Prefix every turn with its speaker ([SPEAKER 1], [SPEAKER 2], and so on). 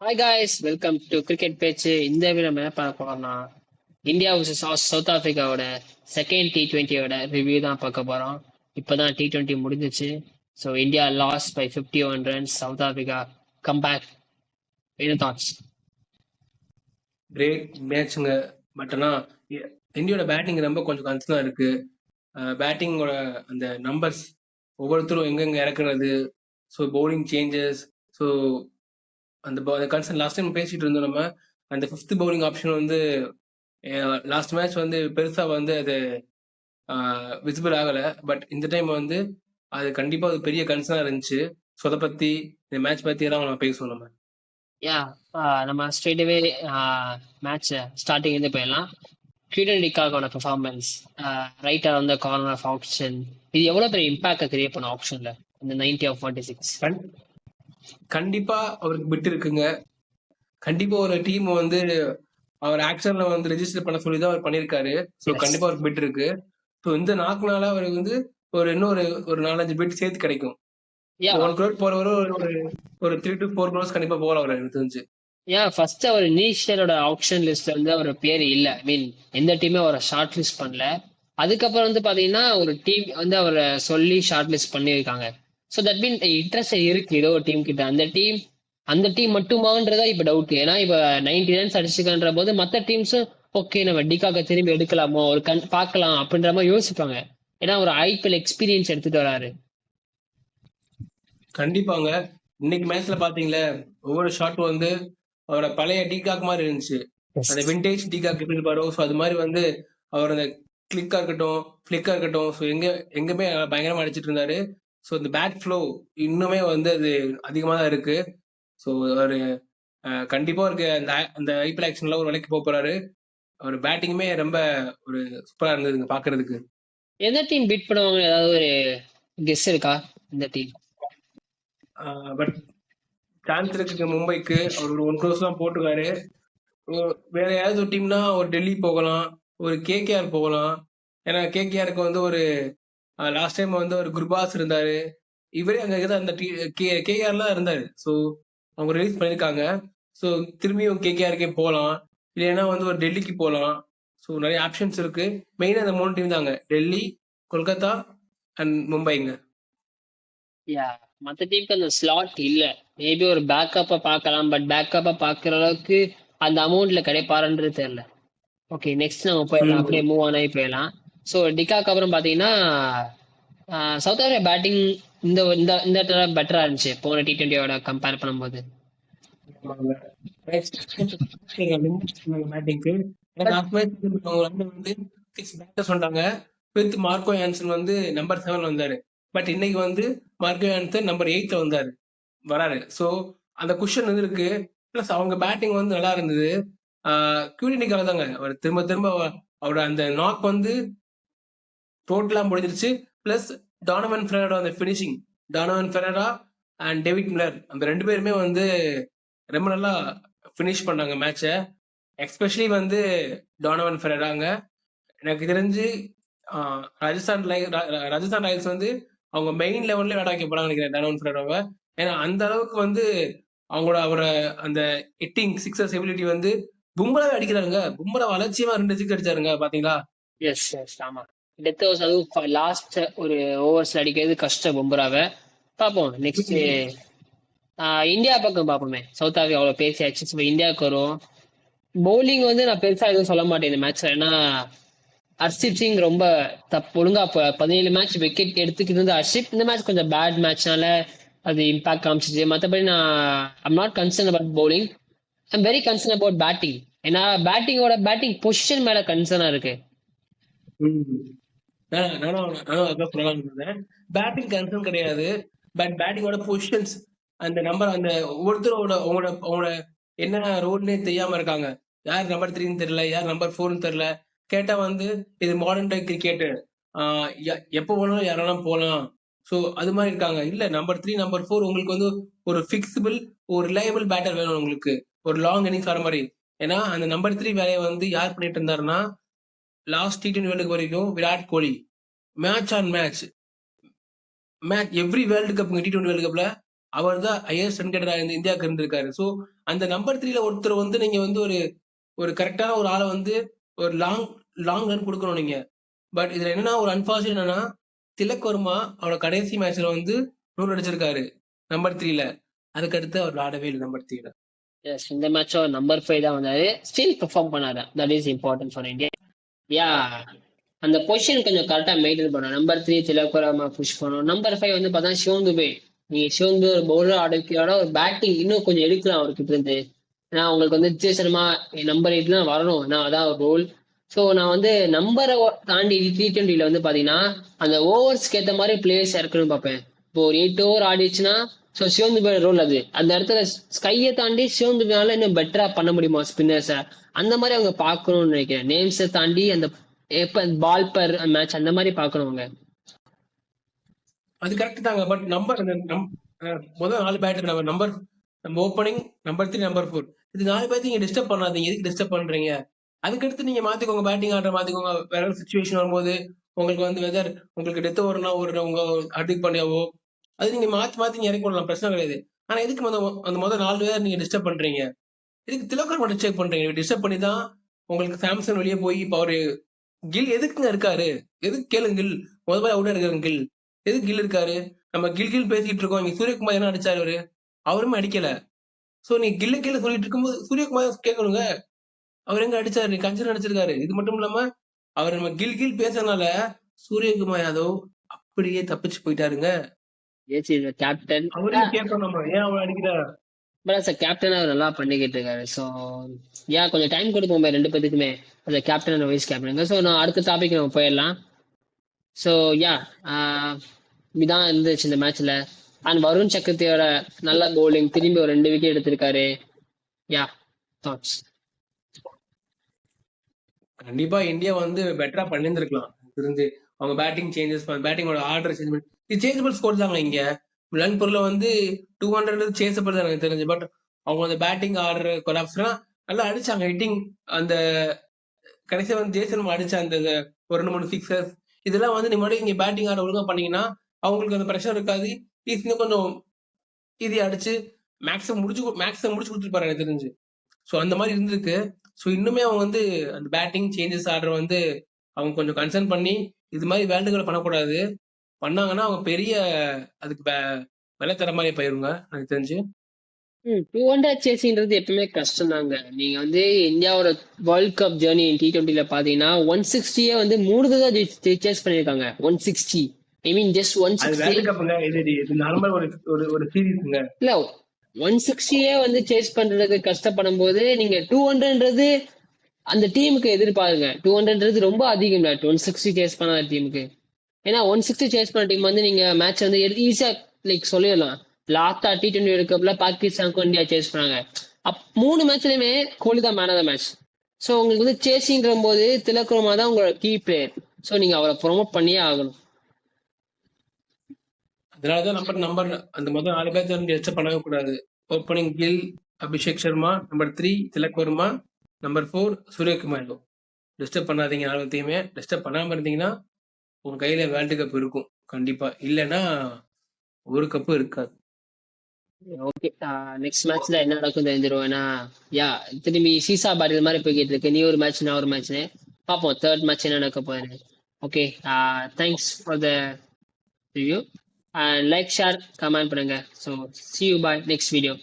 [SPEAKER 1] Hi guys welcome to cricket பேச்சு இந்த video நம்ம பார்க்க போறோம்னா இந்தியா வர்சஸ் சவுத் ஆஃப்ரிக்காவோட செகண்ட் டி டுவெண்ட்டியோட ரிவ்யூ தான் பார்க்க போறோம். இப்போதான் டி டுவெண்ட்டி முடிஞ்சிச்சு. So India loss by fifty one runs south Africa comeback என்ன தாட்ஸ்
[SPEAKER 2] கிரேட் மேட்ச்ங்க பட் ஆனால் இந்தியாவோட பேட்டிங் ரொம்ப கொஞ்சம் கன்சர்னாக இருக்கு. பேட்டிங்கோட அந்த நம்பர்ஸ் ஒவ்வொருத்தரும் எங்கெங்க இறக்குறது. ஸோ பவுலிங் சேஞ்சஸ் ஸோ அந்த கன்சர்ன் லாஸ்ட் டைம் பேசிட்டு இருந்தோம் நம்ம. அந்த ஃபிஃப்த் பவுலிங் ஆப்ஷன் வந்து லாஸ்ட் மேட்ச் வந்து பெருசாக வந்து அது விசிபிள் ஆகலை. பட் இந்த டைம் வந்து அது கண்டிப்பாக அது பெரிய கன்சர்னாக இருந்துச்சு. ஸோ அதை பற்றி இந்த மேட்ச் பற்றி எல்லாம் நம்ம பேசுவோம் நம்ம.
[SPEAKER 1] யா நம்ம ஸ்ட்ரெயிட்வே மேட்ச் ஸ்டார்டிங் இருந்து போயிடலாம். கியூடனிக்காகோட பெர்ஃபார்மன்ஸ் ரைட்டர் வந்து கார்னர் ஆஃப் ஆப்ஷன் இது எவ்வளோ பெரிய இம்பாக்டை கிரியேட் பண்ண ஆப்ஷனில் இந்த நைன்டி ஆஃப் ஃபார்ட்டி சிக்ஸ்
[SPEAKER 2] கண்டிப்பா அவருக்கு பிட் இருக்குங்க. கண்டிப்பா ஒரு டீம் வந்து அவர் ஆக்ஷன்ல வந்து ரெஜிஸ்டர் பண்ண சொல்லி தான் அவர் பண்ணிருக்காரு ஸோ. கண்டிப்பா அவருக்கு பிட் இருக்கு. ஸோ இந்த நாக்குனால அவருக்கு வந்து ஒரு இன்னொரு ஒரு நாலஞ்சு பிட் சேர்த்து கிடைக்கும்.
[SPEAKER 1] யா
[SPEAKER 2] ஒன் க்ரோர் போறவரு ஒரு ஒரு- ஒரு த்ரீ டு ஃபோர் க்ரோர்ஸ் கண்டிப்பா போகலாம் அவர் எனக்கு தெரிஞ்சு.
[SPEAKER 1] ஏன் ஃபர்ஸ்ட் அவர் இனிஷியலோட ஆப்ஷன் லிஸ்ட்ல வந்து அவர் பேர் இல்ல. ஐ மீன் எந்த டீமே அவரை ஷார்ட் லிஸ்ட் பண்ணல. அதுக்கப்புறம் வந்து பாத்தீங்கன்னா ஒரு டீம் வந்து அவரை சொல்லி ஷார்ட் லிஸ்ட் பண்ணியிருக்காங்க. ஸோ தட் மீன் இன்ட்ரெஸ்ட் இருக்கு ஏதோ ஒரு டீம் கிட்ட. அந்த டீம் அந்த டீம் மட்டுமான்றதா இப்ப டவுட் ஏன்னா இப்ப நைன்டி ரன்ஸ் அடிச்சுக்கன்ற போது மத்த டீம்ஸும் ஓகே நம்ம டிகாக்க திரும்பி எடுக்கலாமோ ஒரு கண் பார்க்கலாம் அப்படின்ற மாதிரி யோசிப்பாங்க. ஏன்னா ஒரு ஐபிஎல் எக்ஸ்பீரியன்ஸ் எடுத்துட்டு வராரு.
[SPEAKER 2] கண்டிப்பாங்க. இன்னைக்கு மேட்ச்ல பாத்தீங்களா ஒவ்வொரு ஷாட்டும் வந்து அவரோட பழைய டீகாக் மாதிரி இருந்துச்சு. அந்த விண்டேஜ் டீகாக் எப்படி இருப்பாரோ ஸோ அது மாதிரி வந்து அவர் அந்த கிளிக்கா இருக்கட்டும் ஃபிளிக்கா இருக்கட்டும் ஸோ எங்க எங்குமே பயங்கரமா அடிச்சிட்டு இருந்தாரு. ஸோ இந்த பேட் ஃப்ளோ இன்னுமே வந்து அது அதிகமாக தான் இருக்கு. ஸோ அவர் கண்டிப்பா அவருக்கு அந்த அந்த ஐபிஎல் ஆக்ஷன்ல ஒரு வேலைக்கு போக போறாரு. அவர் பேட்டிங்குமே ரொம்ப ஒரு சூப்பரா இருந்ததுங்க பாக்குறதுக்கு.
[SPEAKER 1] எந்த டீம் பீட் பண்ணுவாங்க? ஏதாவது ஒரு கெஸ் இருக்கா? இந்த டீம்
[SPEAKER 2] பட் சான்ஸ் இருக்கு மும்பைக்கு. அவர் ஒரு ஒன் க்ரோஸ் தான் போட்டிருக்காரு. வேற ஏதாவது ஒரு டீம்னா ஒரு டெல்லி போகலாம். ஒரு கேகேஆர் போகலாம். ஏன்னா கேகேஆருக்கு வந்து ஒரு லாஸ்ட் டைம் வந்து ஒரு குர்பாஸ் இருந்தாரு. இவரே அங்க அந்த கேகேஆர்ல இருந்தாரு. ஸோ அவங்க ரிலீஸ் பண்ணியிருக்காங்க ஸோ திரும்பியும் கேகேஆருக்கே போகலாம் இல்லைன்னா வந்து ஒரு டெல்லிக்கு போகலாம் ஸோ நிறைய ஆப்ஷன்ஸ் இருக்கு. மெயினாக அந்த மூணு டீம் தாங்க. டெல்லி கொல்கத்தா அண்ட் மும்பைங்க.
[SPEAKER 1] யா மத்த டீமுக்கு அந்த ஸ்லாட் இல்ல. மேபி ஒரு பேக்கப்பா பார்க்கலாம். பட் பேக்கப்பா பார்க்குற அளவுக்கு அந்த அமௌண்ட்ல கிடைப்பாருன்றது தெரியல. ஓகே நெக்ஸ்ட் நம்ம போயிடலாம். அப்படியே மூவ் ஆனாய் போயிடலாம். ஸோ டிகாக்கு அப்புறம் பாத்தீங்கன்னா சவுத் ஆஃப்ரிக்கா பேட்டிங் இந்த இந்த இந்த தடவை பெட்டரா இருந்துச்சு போன டி ட்வெண்ட்டியோட கம்பேர் பண்ணும்போது.
[SPEAKER 2] பேட்டிங்க்கு வந்து சிக்ஸ் பேட்டர்ஸ் வந்தாங்க வித் மார்க்கோ ஆன்சன் வந்து நம்பர் செவன் வந்தாரு. பட் இன்னைக்கு வந்து மார்க்கோ ஆன்சன் நம்பர் எயிட்ல வந்தாரு. வராரு. ஸோ அந்த குஷன் வந்து இருக்கு. ப்ளஸ் அவங்க பேட்டிங் வந்து நல்லா இருந்தது. கியூடினிக்காக தாங்க. அவர் திரும்ப திரும்ப அவரோட அந்த நாக் வந்து டோட்டலாக முடிஞ்சிருச்சு. ப்ளஸ் டானவன் ஃபெரடா அந்த finishing Donovan Ferreira and David Miller அந்த ரெண்டு பேருமே வந்து ரொம்ப நல்லா ஃபினிஷ் பண்ணாங்க மேட்சை எக்ஸ்பெஷலி வந்து டானவன் ஃபெரடாங்க எனக்கு தெரிஞ்சு ராஜஸ்தான் லை ராஜஸ்தான் ராயல்ஸ் வந்து அவங்க மெயின் லெவல்ல விளையாட வைக்க போறாங்க நினைக்கிறேன் டானவன் ஃபெரடாவை ஏன்னா அந்த அளவுக்கு வந்து அவங்களோட அவரோட அந்த எட்டிங் சிக்ஸஸ் எபிலிட்டி வந்து பும்ராவே அடிக்கிறாருங்க. பும்ரா அலட்சியமா ரெண்டு சிக்ஸ் அடிச்சாருங்க பாத்தீங்களா?
[SPEAKER 1] எஸ் எஸ் ஆமா. டெத் ஓவர்ஸ் அதுவும் லாஸ்ட் ஒரு ஓவர்ஸ்ல அடிக்கிறது கஷ்டம் பும்ராவை. பார்ப்போம் நெக்ஸ்ட் இந்தியா பக்கம் பார்ப்போமே. சவுத் ஆப்பிரிக்கா அவ்வளோ பேசியாச்சு. இப்போ இந்தியாவுக்கு வரும் பவுலிங் வந்து நான் பெருசாக எதுவும் சொல்ல மாட்டேன் இந்த மேட்ச்ல ஏன்னா ஹர்ஷிப் சிங் ரொம்ப தப்பு ஒழுங்கா பதினேழு மேட்ச் விக்கெட் எடுத்துக்கிட்டு இருந்த ஹர்ஷிப் இந்த மேட்ச் கொஞ்சம் பேட் மேட்ச்னால அது இம்பாக்ட் காமிச்சிச்சு. மற்றபடி நான் I'm not concern about bowling I'm very concern about batting ஏன்னா பேட்டிங்கோட பேட்டிங் பொசிஷன் மேல கன்சர்னா இருக்கு.
[SPEAKER 2] நானும் நானும் நானும் அதான் சொல்லலாம்னு இருந்தேன். பேட்டிங் கன்சர்ன் கிடையாது. பட் பேட்டிங்கோட பொசிஷன்ஸ் அந்த நம்பர் அந்த ஒவ்வொருத்தரோட அவங்களோட அவங்களோட என்ன ரோல்னே தெரியாம இருக்காங்க. யார் நம்பர் த்ரீன்னு தெரியல யார் நம்பர் ஃபோர்னு தெரியல. கேட்டா வந்து இது மாடர்ன் டே கிரிக்கெட் எப்போ வேணாலும் யாரெல்லாம் போகலாம் ஸோ அது மாதிரி இருக்காங்க. இல்ல நம்பர் த்ரீ நம்பர் ஃபோர் உங்களுக்கு வந்து ஒரு ஃபிக்ஸபிள் ஒரு ரிலையபிள் பேட்டர் வேணும் உங்களுக்கு. ஒரு லாங் இன்னிங்ஸ் வர மாதிரி. ஏன்னா அந்த நம்பர் த்ரீ வேலையை வந்து யார் பண்ணிட்டு இருந்தாருன்னா லாஸ்ட் டி டுவெண்ட்டி வேர்ல்டு வரைக்கும் Virat Kohli match on match match every world cup T twenty world கப்ல அவர் தான் ஹையஸ்ட் ரன் கேட்டரா இந்த இந்தியாவுக்கு இருந்திருக்காரு. ஸோ அந்த நம்பர் த்ரீல ஒருத்தர் வந்து நீங்க வந்து ஒரு ஒரு கரெக்டான ஒரு ஆளை வந்து ஒரு லாங் லாங் ரன் கொடுக்கணும் நீங்க. பட் இதுல என்னன்னா ஒரு அன்பார்ச்சுனேட் என்னன்னா திலக் வர்மா அவரோட கடைசி மேட்ச்ல வந்து நூறு அடிச்சிருக்காரு நம்பர் த்ரீல அதுக்கடுத்து அவர் விளையாடவே இல்லை நம்பர் த்ரீல
[SPEAKER 1] எஸ் இந்த மேட்சும் நம்பர் ஃபைவ் தான் வந்தாரு. ஸ்டில் பெர்ஃபார்ம் பண்ணாரு. That is important for India yeah அந்த பொசிஷன் கொஞ்சம் கரெக்டாக மெயின்டைன் பண்ணணும். நம்பர் த்ரீ திலக்குரமா புஷ் பண்ணணும். நம்பர் ஃபைவ் வந்து பார்த்தா சிவந்து துபே நீங்க சிவந்து ஒரு பவுலர் ஆடுக்கிறோட ஒரு பேட்டிங் இன்னும் கொஞ்சம் எடுக்கலாம் அவர்கிட்ட இருந்து. ஏன்னா உங்களுக்கு வந்து வித்தியாசமா நம்பர் எயிட் தான் வரணும். ஏன்னா அதான் ஒரு ரோல் ஸோ நான் வந்து நம்பரை தாண்டி டி டுவெண்ட்டில வந்து பாத்தீங்கன்னா அந்த ஓவர்ஸ்க்கு ஏற்ற மாதிரி பிளேயர்ஸ் இருக்குன்னு பார்ப்பேன். இப்போ ஒரு எயிட் ஓவர் ஆடிச்சுன்னா ஸோ சிவந்து துபே ரோல் அது. அந்த இடத்துல ஸ்கையை தாண்டி சிவந்து துபேனால இன்னும் பெட்டரா பண்ண முடியுமா ஸ்பின்னர்ஸை அந்த மாதிரி அவங்க பார்க்கணும்னு நினைக்கிறேன். நேம்ஸை தாண்டி அந்த எப்ப பால் பர் மேட்ச் அந்த மாதிரி பார்க்கணும் அவங்க.
[SPEAKER 2] அது கரெக்ட் தாங்க. பட் நம்பர் முதல் நாலு பேட்டர் நம்ம நம்பர் நம்ம opening number three number four இது நாலு பேர்த்து நீங்க டிஸ்டர்ப் பண்ணாதீங்க. எதுக்கு டிஸ்டர்ப் பண்றீங்க? அதுக்கடுத்து நீங்க மாத்திக்கோங்க பேட்டிங் ஆடுற மாத்திக்கோங்க. வேற சுச்சுவேஷன் வரும்போது உங்களுக்கு வந்து வெதர் உங்களுக்கு டெத் ஓவர்னா ஒரு உங்க ஹர்திக் பாண்டியாவோ அது நீங்க மாத்தி மாத்தி நீங்க இறக்கி விடலாம். பிரச்சனை கிடையாது. ஆனா எதுக்கு மொதல் அந்த முதல் நாலு பேர் நீங்க டிஸ்டர்ப் பண்றீங்க? இதுக்கு திலக்கர் மட்டும் செக் பண்றீங்க? டிஸ்டர்ப் பண்ணி தான் உங்களுக்கு சாம்சங் வெளியே போய் இப்போ அவரு கில் எதுக்குங்க இருக்காரு? எதுக்கு கேளுங்க கில் முதல்ல அவுட் இருக்காரு கில். எதுக்கு கில் இருக்காரு? நம்ம கில் கில் பேசிட்டு இருக்கோம். இங்க சூரியகுமார் என்ன அடிச்சாரு அவரு? அவருமே அடிக்கல ஸோ நீ கில்லு கில்ல சொல்லிட்டு இருக்கும்போது சூரியகுமார் கேட்கணுங்க. அவர் எங்க அடிச்சாரு நீ கஞ்சன் அடிச்சிருக்காரு இது மட்டும் இல்லாம அவர் நம்ம கில் கில் பேசுறதுனால சூரியகுமார் யாதவ் அப்படியே தப்பிச்சு போயிட்டாருங்க.
[SPEAKER 1] கேப்டன்
[SPEAKER 2] அவரையும் கேட்கணும் நம்ம. ஏன் அவர் அடிக்கிறார்
[SPEAKER 1] பட் அஸ் கேப்டன் அவர் நல்லா பண்ணிக்கிட்டு இருக்காரு. ஸோ யா கொஞ்சம் டைம் கொடுப்போமே ரெண்டு பேத்துக்குமே. அந்த கேப்டன் அண்ட் வைஸ் கேப்டனுங்க ஸோ நான் அடுத்த டாபிக் நம்ம போயிடலாம். ஸோ யா இதான் இருந்துச்சு இந்த மேட்ச்ல அண்ட் வருண் சக்கரத்தியோட நல்ல bowling. திரும்பி ஒரு ரெண்டு விக்கெட் எடுத்திருக்காரு. யா தாட்ஸ்
[SPEAKER 2] கண்டிப்பா இந்தியா வந்து பெட்டரா பண்ணியிருந்திருக்கலாம். இருந்து அவங்க பேட்டிங் சேஞ்சஸ் பேட்டிங்கோட ஆர்டர் சேஞ்ச் பண்ணி இது சேஞ்சபிள் ஸ்கோர் தாங்க இங்க. லன்பூர்ல வந்து டூ ஹண்ட்ரட் சேசபிள் தான் எனக்கு தெரிஞ்சு. பட் அவங்க அந்த பேட்டிங் ஆர்டர் கொலாப்ஸ்னா நல்லா அடிச்சாங்க. ஹிட்டிங் அந்த கடைசியா வந்து ஜேசன் அடிச்ச அந்த ஒரு ரெண்டு மூணு சிக்ஸர்ஸ் இதெல்லாம் வந்து நீ மறுபடியும் இங்கே பேட்டிங் ஆட ஒழுங்கா பண்ணீங்கன்னா அவங்களுக்கு அந்த ப்ரெஷர் இருக்காது. இன்னும் கொஞ்சம் ஈஸி அடிச்சு மேக்ஸிமம் முடிச்சு மேக்ஸிமம் முடிச்சு கொடுத்துருப்பாரு எனக்கு தெரிஞ்சு. ஸோ அந்த மாதிரி இருந்திருக்கு. ஸோ இன்னுமே அவங்க வந்து அந்த பேட்டிங் சேஞ்சஸ் ஆர்டர் வந்து அவங்க கொஞ்சம் கன்சர்ன் பண்ணி இது மாதிரி வேல்டுகளை பண்ணக்கூடாது. பண்ணாங்கன்னா அவங்க பெரிய அதுக்கு வே- விலை தர மாதிரி போயிருங்க. எனக்கு தெரிஞ்சு.
[SPEAKER 1] டூ ஹண்ட்ரட் சேசிங்கிறது எப்பவுமே கஷ்டம் தாங்க நீங்க வந்து இந்தியாவோட வேர்ல்ட் கப் ஜேர்னி டி டுவெண்ட்டில பாத்தீங்கன்னா ஒன் சிக்ஸ்டியே வந்து மூணு தடவை சேஸ் பண்ணிருக்காங்க. One sixty I mean just one
[SPEAKER 2] அது
[SPEAKER 1] சிக்ஸ்டி
[SPEAKER 2] வேர்ல்டு கப்புங்க இது இது நார்மல் ஒரு ஒரு ஒரு சீரீஸ்ங்க
[SPEAKER 1] இல்ல ஒன் சிக்ஸ்டியே வந்து சேஸ் பண்றதுக்கு கஷ்டப்படும் போது நீங்க டூ ஹண்ட்ரட்ன்றது அந்த டீமுக்கு எதிர்பாருங்க. டூ ஹண்ட்ரட்ன்றது ரொம்ப அதிகம் ஒன் சிக்ஸ்டி சேஸ் பண்ணாத டீமுக்கு ஏன்னா ஒன் சிக்ஸ்டி சேஸ் பண்ண டீம் வந்து நீங்க மேட்ச் வந்து ஈஸியா லைக் சொல்லிடலாம். லாஸ்டா டி டுவெண்ட்டி வேர்ல்ட் கப்ல பாகிஸ்தானுக்கு இந்தியா சேஸ் பண்ணாங்க. அப் மூணு மேட்ச்லயுமே கோலி தான் man of the match so உங்களுக்கு வந்து சேசிங்கிற போது திலக்குறமா தான் உங்களோட கீ பிளேயர் ஸோ நீங்க அவரை ப்ரொமோட் பண்ணியே ஆகணும்.
[SPEAKER 2] அதனாலதான் நம்பர் நம்பர் அந்த முதல் நாலு பேர் வந்து எச்ச பண்ணவே கூடாது. Opening Gill Abhishek Sharma number three Tilak Varma number four Suryakumar disturb பண்ணாதீங்க நாலுத்தையுமே டிஸ்டர்ப் பண்ணாம இருந்தீங்கன்னா உன் கையில வேர்ல்டு கப் இருக்கும். கண்டிப்பா. இல்லைன்னா ஒரு கப்பு இருக்காது.
[SPEAKER 1] ஓகே. நெக்ஸ்ட் மேட்ச்ல என்ன நடக்கும் தெரிஞ்சிரும் ஏன்னா யா திரும்பி சீசா பாரி மாதிரி போய்கிட்டு இருக்கு. நீ ஒரு மேட்ச் நான் ஒரு மேட்ச்னு பார்ப்போம் தேர்ட் மேட்ச் என்ன நடக்க போகுது okay. Thanks for the review like share comment பண்ணுங்க. So see you bye next video